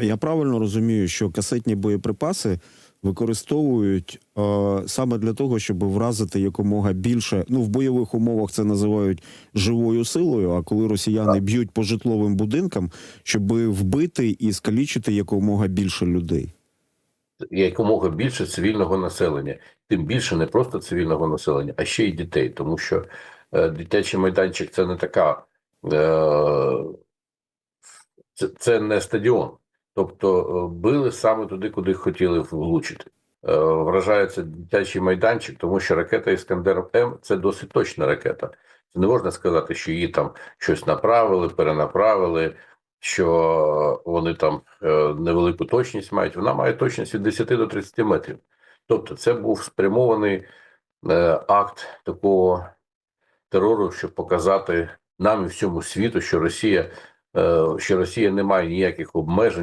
Я правильно розумію, що касетні боєприпаси використовують е, саме для того, щоб вразити якомога більше. Ну в бойових умовах це називають живою силою. А коли росіяни б'ють по житловим будинкам, щоб вбити і скалічити якомога більше людей. якомога більше цивільного населення, тим більше не просто цивільного населення, а ще й дітей, тому що е, дитячий майданчик це не така, е, це, це не стадіон. Тобто е, били саме туди, куди хотіли влучити. Е, вражається дитячий майданчик, тому що ракета Іскандер М це досить точна ракета. Це не можна сказати, що її там щось направили, перенаправили, що вони там е, невелику точність мають. Вона має точність від 10 до 30 метрів. Тобто, це був спрямований акт такого терору, щоб показати нам і всьому світу, що Росія, що Росія не має ніяких обмежень.